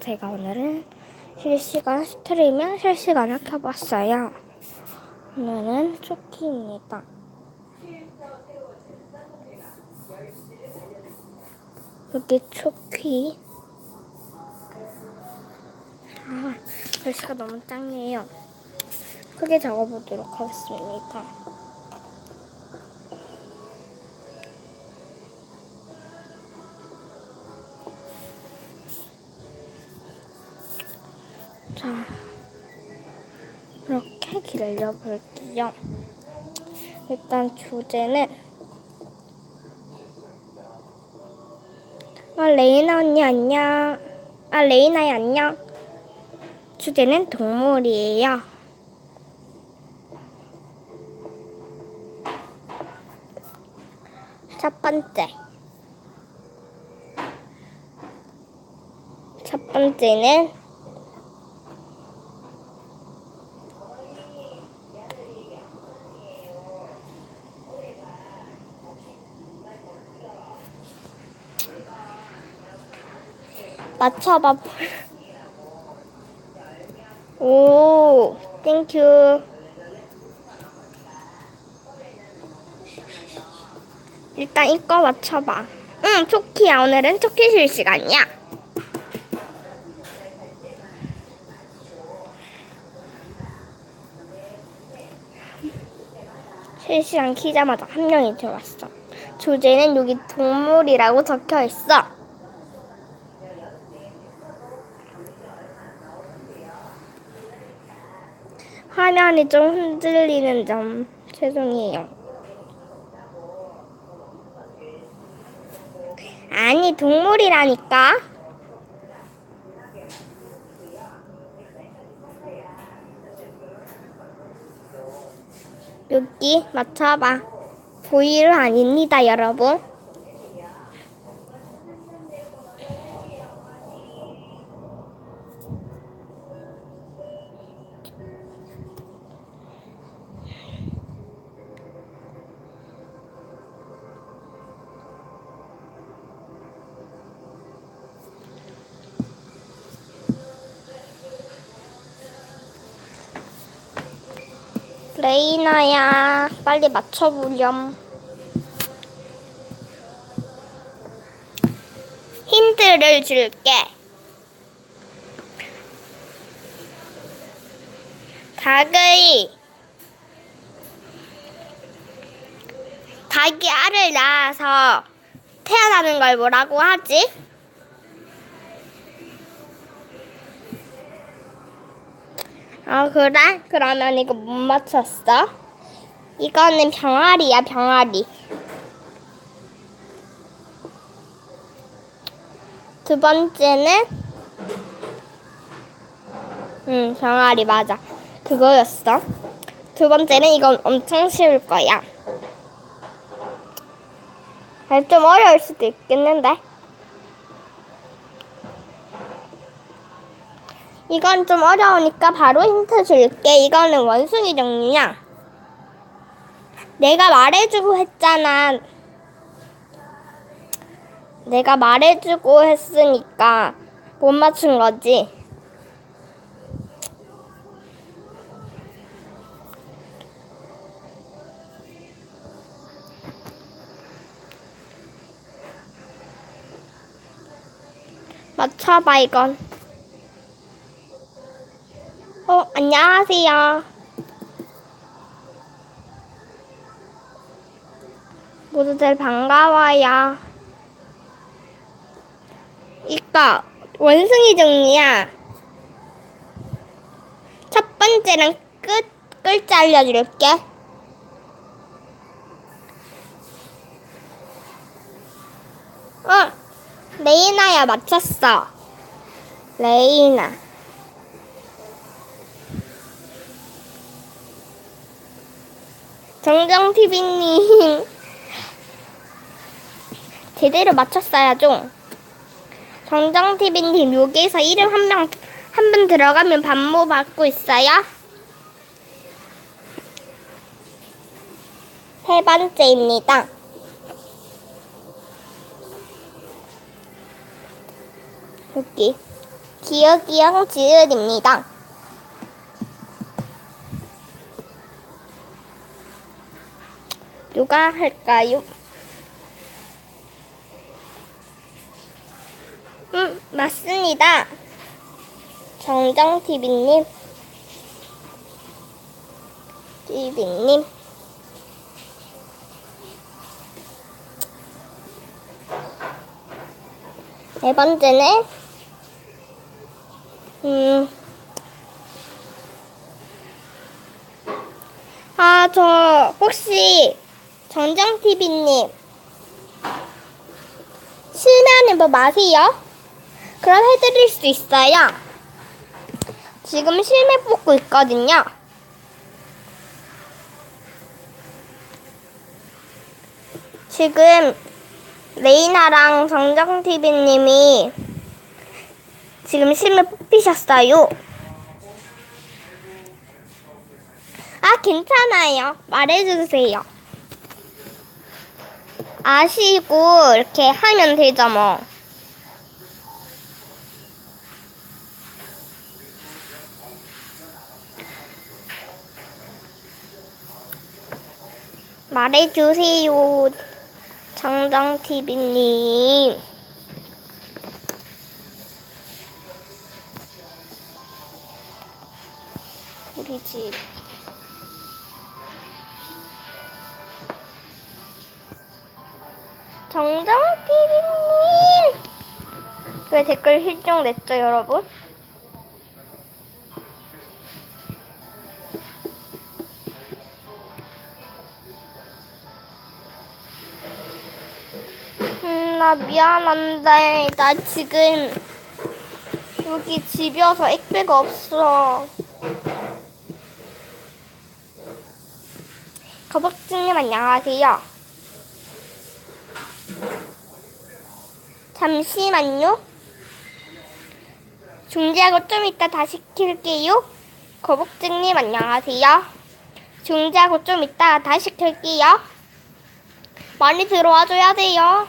제가 오늘은 실시간 스트리밍 실시간을 켜봤어요. 오늘은 초키입니다. 여기 초키. 아, 글씨가 너무 짱이에요. 크게 적어보도록 하겠습니다. 자, 이렇게 기다려 볼게요. 일단 주제는 아, 레이나 언니 안녕. 아, 레이나야 안녕. 주제는 동물이에요. 첫 번째. 첫 번째는 맞춰봐. 오, 땡큐. 일단 이거 맞춰봐. 응, 초키야. 오늘은 초키 실 시간이야. 실시간 키자마자 한 명이 들어왔어. 주제는 여기 동물이라고 적혀 있어. 화면이 좀 흔들리는 점 죄송해요. 아니 동물이라니까. 여기 맞춰봐. 보이를 아닙니다, 여러분. 레이나야, 빨리 맞춰보렴. 힌트를 줄게. 닭의 닭이 알을 낳아서 태어나는 걸 뭐라고 하지? 아 그래? 그러면 이거 못 맞췄어? 이거는 병아리야 병아리. 두 번째는? 응 병아리 맞아. 그거였어. 두 번째는 이건 엄청 쉬울 거야. 아, 좀 어려울 수도 있겠는데 이건 좀 어려우니까 바로 힌트 줄게. 이거는 원숭이 종류야. 내가 말해주고 했잖아. 내가 말해주고 했으니까 못 맞춘 거지. 맞춰봐, 이건. 어, 안녕하세요. 모두들 반가워요. 이거 원숭이 종이야. 첫 번째는 끝 글자 알려줄게. 어, 레이나야 맞췄어. 레이나. 정정TV님 제대로 맞췄어야죠. 정정TV님 여기서 이름 한 명 한 분 들어가면 반모 받고 있어요. 세 번째입니다. 여기 기억이형 지읒입니다. 누가 할까요? 음, 맞습니다. 정정TV님. TV님. 네 번째는, 음, 아, 저, 혹시, 정정TV님, 실내하는 법 아세요? 그럼 해드릴 수 있어요. 지금 실내 뽑고 있거든요. 지금 레이나랑 정정TV님이 지금 실내 뽑히셨어요. 아, 괜찮아요. 말해주세요. 아시고 이렇게 하면 되죠, 뭐. 말해주세요. 정정TV님. 우리 집. 정정TV님! 왜 댓글 실종됐죠, 여러분? 음, 나 미안한데, 나 지금 여기 집이어서 액배가 없어. 거북증님 안녕하세요. 잠시만요. 중지하고 좀 이따 다시 킬게요. 거북증님 안녕하세요. 중지하고 좀 이따 다시 킬게요. 많이 들어와줘야 돼요.